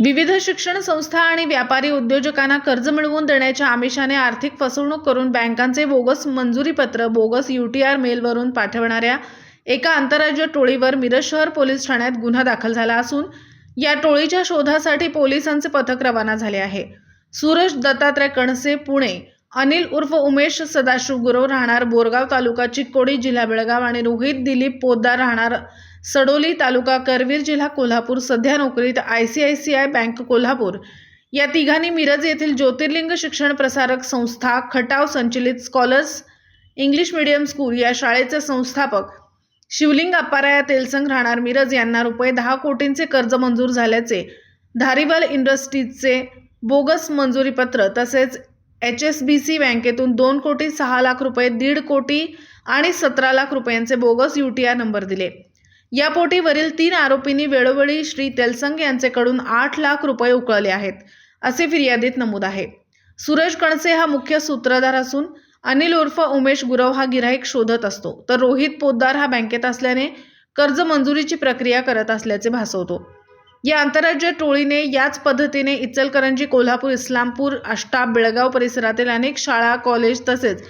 विविध शिक्षण संस्था आणि व्यापारी उद्योजकांना कर्ज मिळवून देण्याच्या आमिषाने आर्थिक फसवणूक करून बँकांचे बोगस मंजुरीपत्र बोगस यू टी आर मेलवरून पाठवणाऱ्या एका आंतरराज्य टोळीवर मिरज शहर पोलीस ठाण्यात गुन्हा दाखल झाला असून या टोळीच्या शोधासाठी पोलिसांचे पथक रवाना झाले आहे. सूरज दत्तात्रय कणसे पुणे. अनिल उर्फ उमेश सदाशिव गुरव राहणार बोरगाव तालुका चिक्कोडी जिल्हा बेळगाव आणि रोहित दिलीप पोद्दार राहणार सडोली तालुका करवीर जिल्हा कोल्हापूर सध्या नोकरीत I C I C I bank Kolhapur. या तिघांनी मिरज येथील ज्योतिर्लिंग शिक्षण प्रसारक संस्था खटाव संचलित स्कॉलर्स इंग्लिश मीडियम स्कूल या शाळेचे संस्थापक. शिवलिंग अप्पाराया तेलसंग राहणार मिरज. यांना रुपये दहा कोटींचे कर्ज मंजूर झाल्याचे धारीवाल इंडस्ट्रीजचे बोगस मंजुरीपत्र तसेच एच एस बी सी बँकेतून दोन कोटी सहा लाख रुपये दीड कोटी आणि सतरा लाख रुपयांचे bogus U T R number दिले. यापोटी वरील तीन आरोपींनी वेळोवेळी श्री तेलसंग यांचेकडून आठ लाख रुपये उकळले आहेत असे फिर्यादीत नमूद आहे. सूरज कणसे हा मुख्य सूत्रधार असून अनिल उर्फ उमेश गुरव हा गिराईक शोधत असतो तर रोहित पोद्दार हा बँकेत असल्याने कर्ज मंजुरीची प्रक्रिया करत असल्याचे भासवतो. या आंतरराज्य टोळीने याच पद्धतीने इचलकरंजी कोल्हापूर इस्लामपूर आष्टाप बेळगाव परिसरातील अनेक शाळा कॉलेज तसेच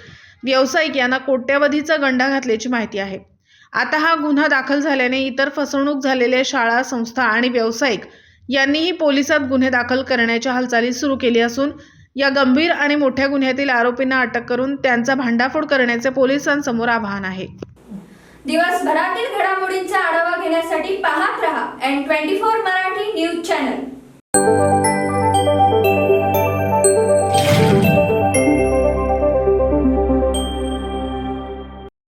व्यावसायिक यांना कोट्यवधीचा गंडा घातल्याची माहिती आहे. आता हा गुन्हा दाखल झाल्याने इतर फसवणूक झालेल्या शाळा संस्था आणि व्यावसायिक यांनीही पोलिसात गुन्हे दाखल करण्याच्या हालचाली सुरू केली असून या गंभीर आणि मोठ्या गुन्ह्यातील आरोपींना अटक करून त्यांचा भांडाफोड करण्याचे पोलिसांसमोर आव्हान आहे. दिवसभरातील घडामोडींचा आढावा घेण्यासाठी पाहत रहा N twenty four new channel.